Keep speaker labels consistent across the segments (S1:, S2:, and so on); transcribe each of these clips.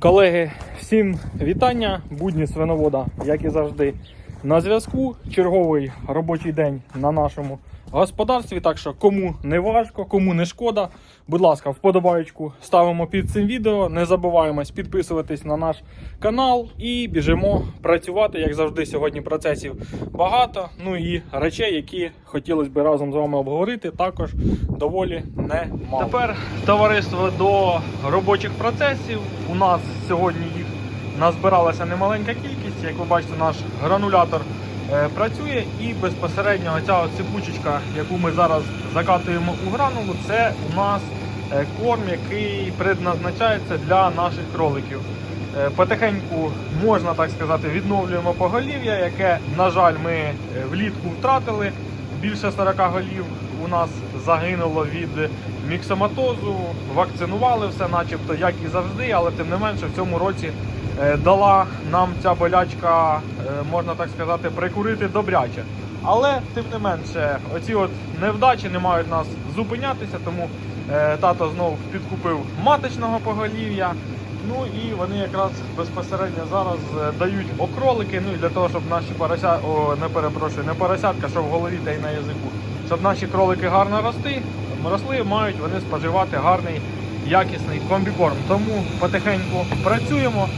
S1: Колеги, всім вітання, будні свиновода, як і завжди, на зв'язку. Черговий робочий день на нашому господарстві. Так що, кому не важко, кому не шкода, будь ласка, вподобаєчку ставимо під цим відео. Не забуваємось підписуватись на наш канал і біжимо працювати. Як завжди, сьогодні процесів багато. Ну і речей, які хотілося б разом з вами обговорити, також доволі немало. Тепер товариство до робочих процесів. У нас сьогодні їх назбиралася немаленька кількість. Як ви бачите, наш гранулятор працює і безпосередньо оця от сипучечка, яку ми зараз закатуємо у гранулу, це у нас е, корм, який предназначається для наших кроликів. Е, Потихеньку можна так сказати, відновлюємо поголів'я, яке, на жаль, ми е, влітку втратили. Більше 40 голів у нас загинуло від міксоматозу. Вакцинували все, начебто, як і завжди, але тим не менше в цьому році е, дала нам ця болячка, е, можна так сказати, прикурити добряче. Але тим не менше, оці от невдачі не мають нас зупинятися, тому е, тато знов підкупив маточного поголів'я. Ну і вони якраз безпосередньо зараз е, дають окролики. Ну і для того, щоб наші порося, о, не перепрошую, не поросятка, що в голові та й на язику, щоб наші кролики гарно рости, росли, мають вони споживати гарний якісний комбікорм. Тому потихеньку працюємо.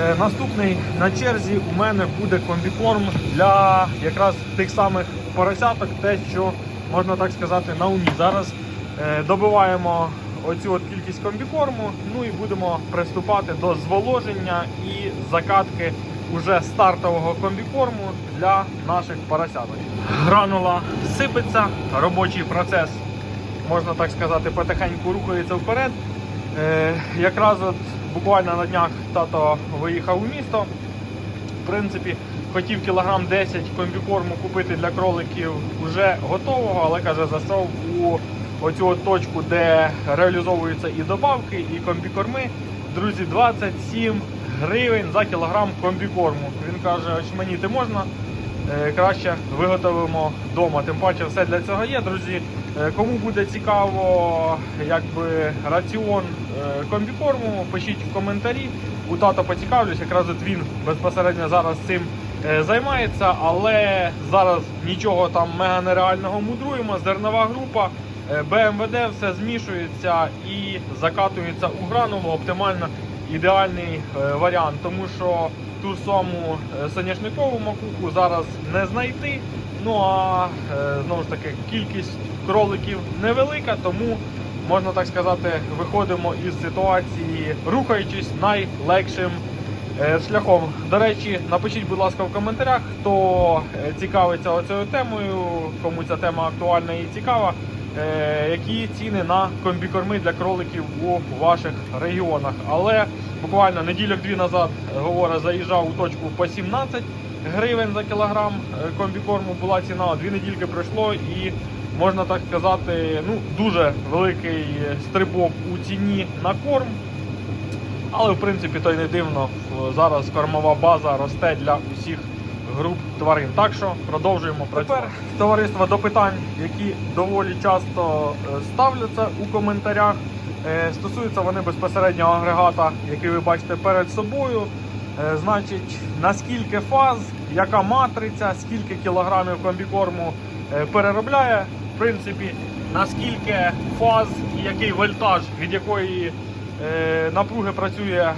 S1: Е, Наступний на черзі у мене буде комбікорм для якраз тих самих поросяток, те, що можна так сказати, на умі. Зараз е, добиваємо оцю от кількість комбікорму, ну і будемо приступати до зволоження і закатки уже стартового комбікорму для наших поросяток. Гранула сипеться, робочий процес, можна так сказати, потихеньку рухається вперед. Е, якраз от буквально на днях тато виїхав у місто. В принципі, хотів кілограм 10 комбікорму купити для кроликів вже готового, але каже, зайшов у оцю точку, де реалізовуються і добавки, і комбікорми. Друзі, 27 гривень за кілограм комбікорму. Він каже, очманіти можна. Е, краще виготовимо вдома. Тим паче все для цього є, друзі. Е, Кому буде цікаво, якби раціон е, комбікорму, пишіть в коментарі. У тата поцікавлюсь, якраз от він безпосередньо зараз цим займається, але зараз нічого там мега нереального мудруємо. Зернова група, БМВД, все змішується і закатується у гранулу. Оптимально ідеальний е, варіант, тому що ту саму е, соняшникову макуху зараз не знайти. Ну а е, знову ж таки кількість кроликів невелика, тому можна так сказати, виходимо із ситуації, рухаючись найлегшим шляхом. До речі, напишіть, будь ласка, в коментарях, хто цікавиться оцією темою, кому ця тема актуальна і цікава. Е, Які ціни на комбікорми для кроликів у ваших регіонах? Але буквально неділю-дві назад говорю, заїжджав у точку по 17 гривень за кілограм е, комбікорму була ціна. Дві недільки пройшло і можна так сказати, ну дуже великий е, стрибок у ціні на корм. Але в принципі то й не дивно. Зараз кормова база росте для усіх груп тварин. Так що продовжуємо працювати. Тепер товариство до питань, які доволі часто е, ставляться у коментарях. Е, Стосуються вони безпосередньо агрегата, який ви бачите перед собою. Е, Значить, наскільки фаз, яка матриця, скільки кілограмів комбікорму переробляє, в принципі, наскільки фаз і який вольтаж, від якої напруги працює,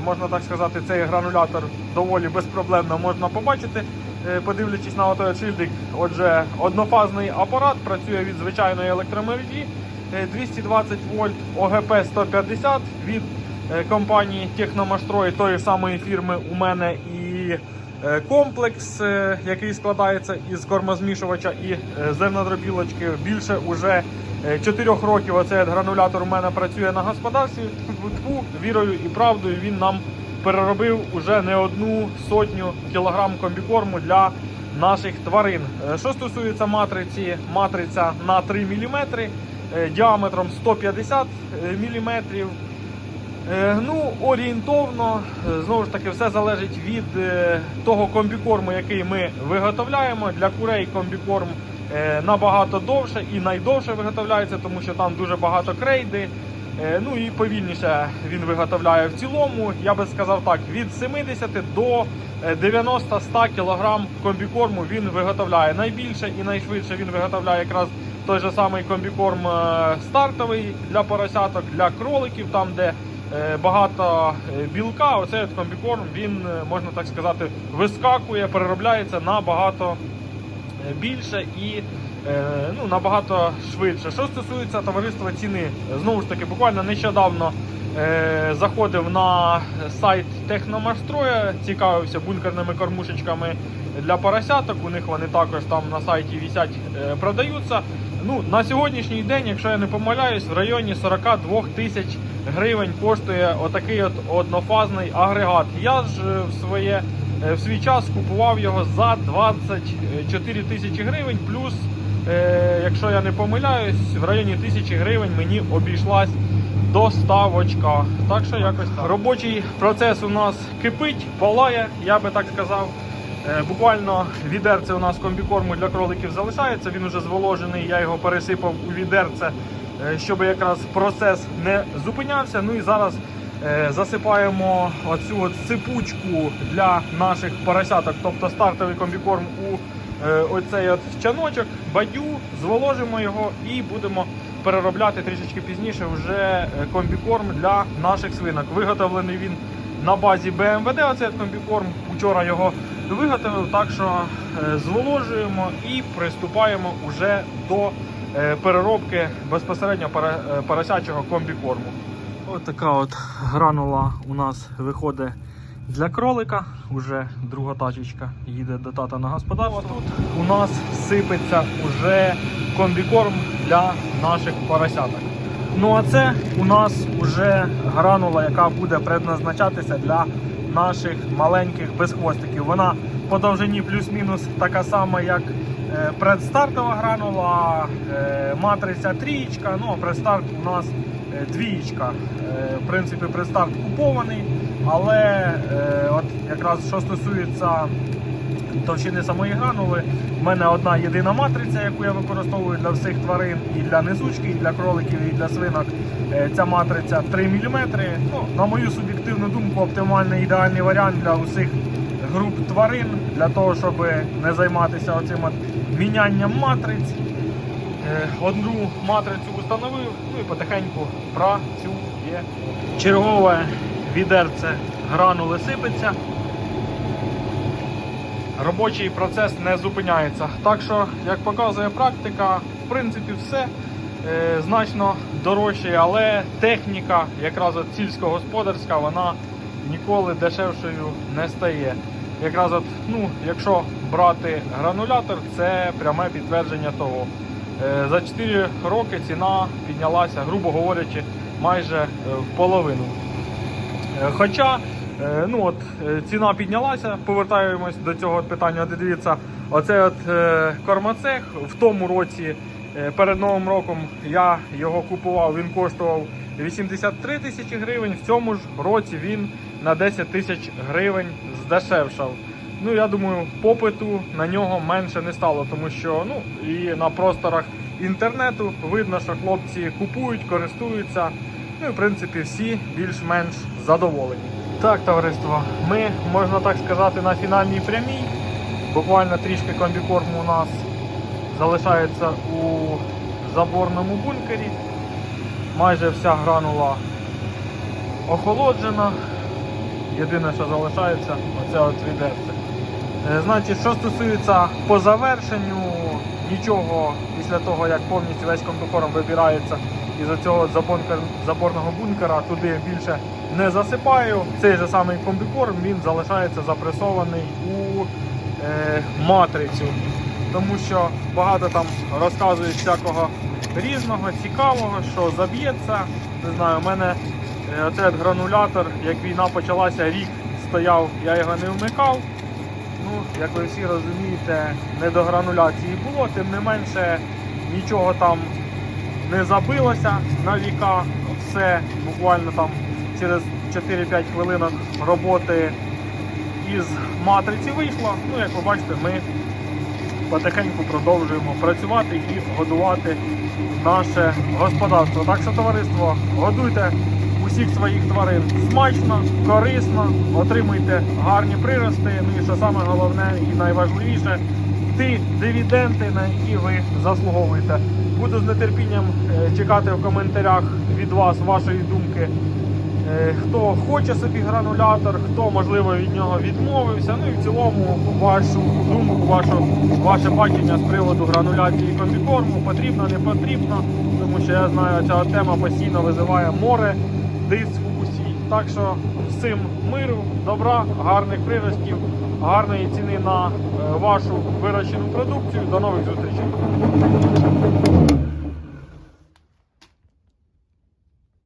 S1: можна так сказати, цей гранулятор доволі безпроблемно можна побачити, е, подивлячись на отой шильдик. Отже, однофазний апарат працює від звичайної електромережі. е, 220 вольт ОГП 150 від е, компанії Техномаштрой тої самої фірми у мене і е, комплекс, е, який складається із кормозмішувача і е, зернодробілочки. Більше уже 4 років оцей гранулятор у мене працює на господарстві. Тьфу-тьфу, Вірою і правдою він нам переробив уже не одну сотню кілограм комбікорму для наших тварин. Е, Що стосується матриці, матриця на 3 мм діаметром 150 мм. Е, Ну, орієнтовно, е, знову ж таки, все залежить від е, того комбікорму, який ми виготовляємо. Для курей комбікорм набагато довше і найдовше виготовляється, тому що там дуже багато крейди. Ну і повільніше він виготовляє в цілому. Я би сказав так, від 70 до е, 90-100 кг комбікорму він виготовляє. Найбільше і найшвидше він виготовляє якраз той же самий комбікорм стартовий для поросяток, для кроликів, там де багато е, білка. Оцей от комбікорм він, е, можна так сказати, вискакує, переробляється набагато е, більше і е, ну, набагато швидше. Що стосується товариства ціни, знову ж таки, буквально нещодавно е, заходив на сайт Техномашстроя, цікавився бункерними кормушечками для поросяток. У них вони також там на сайті висять, е, продаються. Ну, на сьогоднішній день, якщо я не помиляюсь, в районі 42 тисяч гривень коштує отакий от однофазний агрегат. Я ж е, в своє е, в свій час купував його за 24 тисячі гривень, плюс, е, якщо я не помиляюсь, в районі тисячі гривень мені обійшлась доставочка. Так що якось так. Робочий процес у нас кипить, палає, я би так сказав. Е, Буквально відерце у нас комбікорму для кроликів залишається. Він уже зволожений. Я його пересипав у відерце, е, щоб якраз процес не зупинявся. Ну і зараз е, засипаємо оцю от сипучку для наших поросяток, тобто стартовий комбікорм у оцей от чаночок, бадю, зволожимо його і будемо переробляти трішечки пізніше вже комбікорм для наших свинок. Виготовлений він на базі БМВД. Оцей комбікорм. Вчора його виготовив, так що е, зволожуємо і приступаємо уже до е, переробки безпосередньо е, поросячого комбікорму. Ось така от гранула у нас виходить для кролика. Уже друга тачечка їде до тата на господарство. Тут у нас сипеться уже комбікорм для наших поросяток. Ну а це у нас вже гранула, яка буде предназначатися для наших маленьких безхвостиків. Вона по довжині плюс-мінус така сама, як е, предстартова гранула, е, матриця трієчка, ну а предстарт у нас е, двієчка. В принципі, предстарт купований, але от якраз що стосується товщини самої гранули. В мене одна єдина матриця, яку я використовую для всіх тварин, і для низучки, і для кроликів, і для свинок. Е, Ця матриця 3 мм. Ну, на мою суб'єктивну думку, оптимальний ідеальний варіант для усіх груп тварин, для того, щоб не займатися оцим мінянням матриць. Е, Одну матрицю установив, ну і потихеньку працює. Чергове відерце гранули сипеться робочий процес не зупиняється. Так що, як показує практика, в принципі, все е, значно дорожче, але техніка, якраз от сільськогосподарська, вона ніколи дешевшою не стає. Якраз от, ну, якщо брати гранулятор, це пряме підтвердження того. Е, за 4 роки ціна піднялася, грубо говорячи, майже е, в половину. Е, Хоча ну от, е, ціна піднялася, повертаємось до цього питання. От дивіться, оцей от е, кормоцех в тому році, е, перед Новим роком, я його купував, він коштував 83 тисячі гривень. В цьому ж році він на 10 тисяч гривень здешевшав. Ну, я думаю, попиту на нього менше не стало, тому що ну, і на просторах інтернету видно, що хлопці купують, користуються. Ну і в принципі всі більш-менш задоволені. Так, товариство, ми, можна так сказати, на фінальній прямій. Буквально трішки комбікорму у нас залишається у заборному бункері. Майже вся гранула охолоджена. Єдине, що залишається, оце от відерце. Е, Значить, що стосується по завершенню, нічого після того, як повністю весь комбікорм вибирається із цього забункер, заборного бункера, туди більше не засипаю. Цей же самий комбікорм він залишається запресований у е, матрицю. Тому що багато там розказують всякого різного, цікавого, що заб'ється. Не знаю, у мене е, оцей гранулятор, як війна почалася, рік стояв, я його не вмикав. Ну, як ви всі розумієте, не до грануляції було, тим не менше нічого там не забилося на віка. Все буквально там через 4-5 хвилинок роботи із матриці вийшло. Ну, як ви бачите, ми потихеньку продовжуємо працювати і годувати наше господарство. Так що, товариство, годуйте усіх своїх тварин смачно, корисно, отримуйте гарні прирости. Ну і що саме головне і найважливіше, ті дивіденди, на які ви заслуговуєте. Буду з нетерпінням е, чекати в коментарях від вас вашої думки. Е, Хто хоче собі гранулятор, хто можливо від нього відмовився. Ну і в цілому вашу думку, вашу, ваше бачення з приводу грануляції комбікорму потрібно, не потрібно, тому що я знаю, ця тема постійно визиває море дискусій. Так що всім миру, добра, гарних приростів, гарної ціни на е, вашу вирощену продукцію. До нових зустрічей.